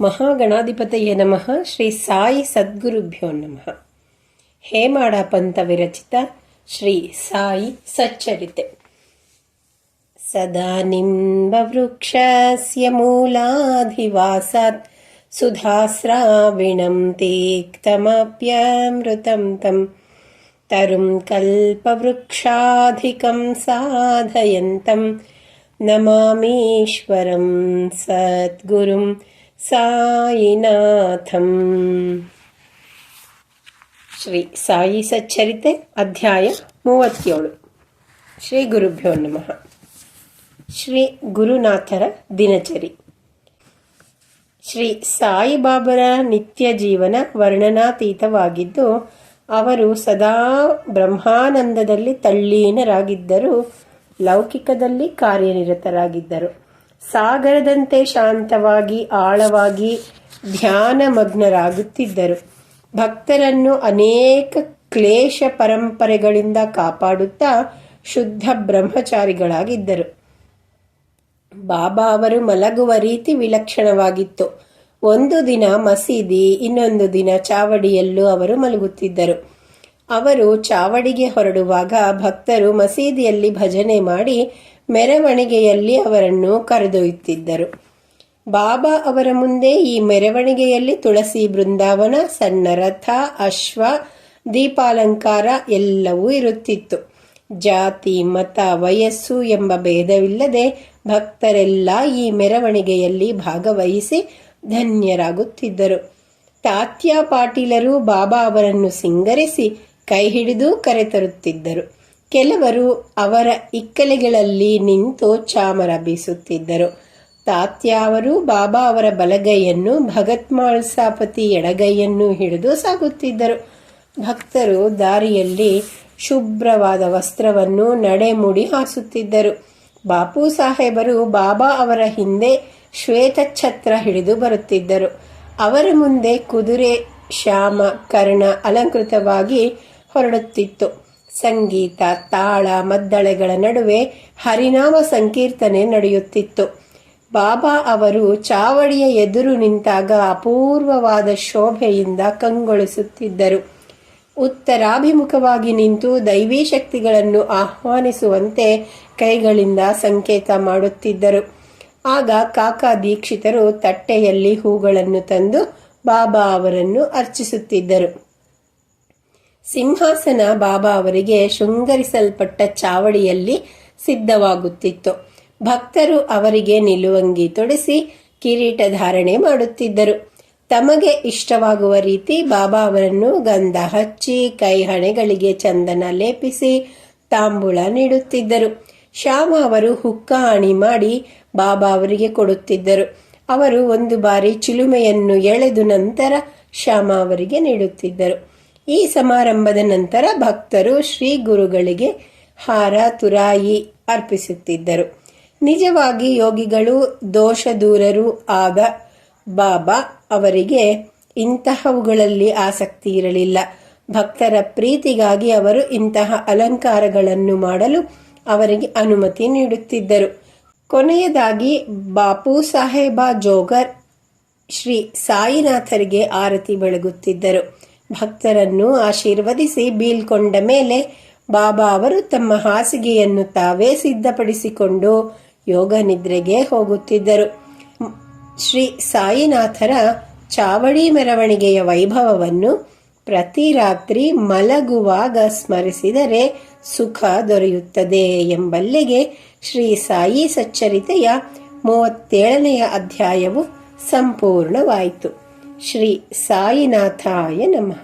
महागणाधिपतये नमः श्री साई सद्गुरुभ्यो नमः। हेमाडापन्तविरचित श्रीसायि सच्चरिते। सदा निम्बवृक्षस्य मूलाधिवासात् सुधास्राविणं तीक्तमप्यमृतम् तं तरुं कल्पवृक्षाधिकं साधयन्तं नमामीश्वरं सद्गुरुम् ಸಾಯಿನಾಥಂ ಶ್ರೀ ಸಾಯಿ ಸಚ್ಚರಿತೆ ಅಧ್ಯಾಯ ಮೂವತ್ತೇಳು. ಶ್ರೀ ಗುರುಭ್ಯೋ ನಮಃ. ಶ್ರೀ ಗುರುನಾಥರ ದಿನಚರಿ. ಶ್ರೀ ಸಾಯಿಬಾಬರ ನಿತ್ಯ ಜೀವನ ವರ್ಣನಾತೀತವಾಗಿದ್ದು, ಅವರು ಸದಾ ಬ್ರಹ್ಮಾನಂದದಲ್ಲಿ ತಲ್ಲೀನರಾಗಿದ್ದರು, ಲೌಕಿಕದಲ್ಲಿ ಕಾರ್ಯನಿರತರಾಗಿದ್ದರು. ಸಾಗರದಂತೆ ಶಾಂತವಾಗಿ, ಆಳವಾಗಿ ಧ್ಯಾನಮಗ್ನರಾಗುತ್ತಿದ್ದರು. ಭಕ್ತರನ್ನು ಅನೇಕ ಕ್ಲೇಶ ಪರಂಪರೆಗಳಿಂದ ಕಾಪಾಡುತ್ತಾ ಶುದ್ಧ ಬ್ರಹ್ಮಚಾರಿಗಳಾಗಿದ್ದರು. ಬಾಬಾ ಅವರು ಮಲಗುವ ರೀತಿ ವಿಲಕ್ಷಣವಾಗಿತ್ತು. ಒಂದು ದಿನ ಮಸೀದಿ, ಇನ್ನೊಂದು ದಿನ ಚಾವಡಿಯಲ್ಲೂ ಅವರು ಮಲಗುತ್ತಿದ್ದರು. ಅವರು ಚಾವಡಿಗೆ ಹೊರಡುವಾಗ ಭಕ್ತರು ಮಸೀದಿಯಲ್ಲಿ ಭಜನೆ ಮಾಡಿ ಮೆರವಣಿಗೆಯಲ್ಲಿ ಅವರನ್ನು ಕರೆದೊಯ್ಯುತ್ತಿದ್ದರು. ಬಾಬಾ ಅವರ ಮುಂದೆ ಈ ಮೆರವಣಿಗೆಯಲ್ಲಿ ತುಳಸಿ ಬೃಂದಾವನ ಸಣ್ಣ ರಥ ಅಶ್ವ, ದೀಪಾಲಂಕಾರ ಎಲ್ಲವೂ ಇರುತ್ತಿತ್ತು. ಜಾತಿ, ಮತ, ವಯಸ್ಸು ಎಂಬ ಭೇದವಿಲ್ಲದೆ ಭಕ್ತರೆಲ್ಲ ಈ ಮೆರವಣಿಗೆಯಲ್ಲಿ ಭಾಗವಹಿಸಿ ಧನ್ಯರಾಗುತ್ತಿದ್ದರು. ತಾತ್ಯ ಪಾಟೀಲರು ಬಾಬಾ ಅವರನ್ನು ಸಿಂಗರಿಸಿ ಕೈ ಹಿಡಿದು ಕರೆತರುತ್ತಿದ್ದರು. ಕೆಲವರು ಅವರ ಇಕ್ಕಲೆಗಳಲ್ಲಿ ನಿಂತು ಚಾಮರ ಬೀಸುತ್ತಿದ್ದರು. ತಾತ್ಯ ಅವರು ಬಾಬಾ ಅವರ ಬಲಗೈಯನ್ನು ಭಗತ್ ಮಾಳ್ಸಾಪತಿ ಎಡಗೈಯನ್ನು ಹಿಡಿದು ಸಾಗುತ್ತಿದ್ದರು. ಭಕ್ತರು ದಾರಿಯಲ್ಲಿ ಶುಭ್ರವಾದ ವಸ್ತ್ರವನ್ನು ನಡೆಮುಡಿ ಹಾಸುತ್ತಿದ್ದರು. ಬಾಪು ಸಾಹೇಬರು ಬಾಬಾ ಅವರ ಹಿಂದೆ ಶ್ವೇತ ಛತ್ರ ಹಿಡಿದು ಬರುತ್ತಿದ್ದರು. ಅವರ ಮುಂದೆ ಕುದುರೆ, ಶ್ಯಾಮ, ಕರ್ಣ ಅಲಂಕೃತವಾಗಿ ಹೊರಡುತ್ತಿತ್ತು. ಸಂಗೀತ, ತಾಳ, ಮದ್ದಳೆಗಳ ನಡುವೆ ಹರಿನಾಮ ಸಂಕೀರ್ತನೆ ನಡೆಯುತ್ತಿತ್ತು. ಬಾಬಾ ಅವರು ಚಾವಡಿಯ ಎದುರು ನಿಂತಾಗ ಅಪೂರ್ವವಾದ ಶೋಭೆಯಿಂದ ಕಂಗೊಳಿಸುತ್ತಿದ್ದರು. ಉತ್ತರಾಭಿಮುಖವಾಗಿ ನಿಂತು ದೈವೀ ಶಕ್ತಿಗಳನ್ನು ಆಹ್ವಾನಿಸುವಂತೆ ಕೈಗಳಿಂದ ಸಂಕೇತ ಮಾಡುತ್ತಿದ್ದರು. ಆಗ ಕಾಕಾ ದೀಕ್ಷಿತರು ತಟ್ಟೆಯಲ್ಲಿ ಹೂಗಳನ್ನು ತಂದು ಬಾಬಾ ಅವರನ್ನು ಅರ್ಚಿಸುತ್ತಿದ್ದರು. ಸಿಂಹಾಸನ ಬಾಬಾ ಅವರಿಗೆ ಶೃಂಗರಿಸಲ್ಪಟ್ಟ ಚಾವಡಿಯಲ್ಲಿ ಸಿದ್ಧವಾಗುತ್ತಿತ್ತು. ಭಕ್ತರು ಅವರಿಗೆ ನಿಲುವಂಗಿ ತೊಡಿಸಿ ಕಿರೀಟ ಧಾರಣೆ ಮಾಡುತ್ತಿದ್ದರು. ತಮಗೆ ಇಷ್ಟವಾಗುವ ರೀತಿ ಬಾಬಾ ಅವರನ್ನು ಗಂಧ ಹಚ್ಚಿ, ಕೈ ಹಣೆಗಳಿಗೆ ಚಂದನ ಲೇಪಿಸಿ, ತಾಂಬೂಲ ನೀಡುತ್ತಿದ್ದರು. ಶ್ಯಾಮ ಅವರು ಹುಕ್ಕ ಅಣಿ ಮಾಡಿ ಬಾಬಾ ಅವರಿಗೆ ಕೊಡುತ್ತಿದ್ದರು. ಅವರು ಒಂದು ಬಾರಿ ಚಿಲುಮೆಯನ್ನು ಎಳೆದು ನಂತರ ಶ್ಯಾಮ ಅವರಿಗೆ ನೀಡುತ್ತಿದ್ದರು. ಈ ಸಮಾರಂಭದ ನಂತರ ಭಕ್ತರು ಶ್ರೀ ಗುರುಗಳಿಗೆ ಹಾರ, ತುರಾಯಿ ಅರ್ಪಿಸುತ್ತಿದ್ದರು. ನಿಜವಾಗಿ ಯೋಗಿಗಳು ದೋಷ ದೂರರು ಆದ ಬಾಬಾ ಅವರಿಗೆ ಇಂತಹವುಗಳಲ್ಲಿ ಆಸಕ್ತಿ ಇರಲಿಲ್ಲ. ಭಕ್ತರ ಪ್ರೀತಿಗಾಗಿ ಅವರು ಇಂತಹ ಅಲಂಕಾರಗಳನ್ನು ಮಾಡಲು ಅವರಿಗೆ ಅನುಮತಿ ನೀಡುತ್ತಿದ್ದರು. ಕೊನೆಯದಾಗಿ ಬಾಪು ಸಾಹೇಬ ಜೋಗರ್ ಶ್ರೀ ಸಾಯಿನಾಥರಿಗೆ ಆರತಿ ಬೆಳಗುತ್ತಿದ್ದರು. ಭಕ್ತರನ್ನು ಆಶೀರ್ವದಿಸಿ ಬೀಳ್ಕೊಂಡ ಮೇಲೆ ಬಾಬಾ ಅವರು ತಮ್ಮ ಹಾಸಿಗೆಯನ್ನು ತಾವೇ ಸಿದ್ಧಪಡಿಸಿಕೊಂಡು ಯೋಗ ನಿದ್ರೆಗೆ ಹೋಗುತ್ತಿದ್ದರು. ಶ್ರೀ ಸಾಯಿನಾಥರ ಚಾವಡಿ ಮೆರವಣಿಗೆಯ ವೈಭವವನ್ನು ಪ್ರತಿ ರಾತ್ರಿ ಮಲಗುವಾಗ ಸ್ಮರಿಸಿದರೆ ಸುಖ ದೊರೆಯುತ್ತದೆ ಎಂಬಲ್ಲಿಗೆ ಶ್ರೀ ಸಾಯಿ ಸಚ್ಚರಿತೆಯ ಮೂವತ್ತೇಳನೆಯ ಅಧ್ಯಾಯವು ಸಂಪೂರ್ಣವಾಯಿತು. ಶ್ರೀ ಸಾಯಿನಾಥಾಯ ನಮಃ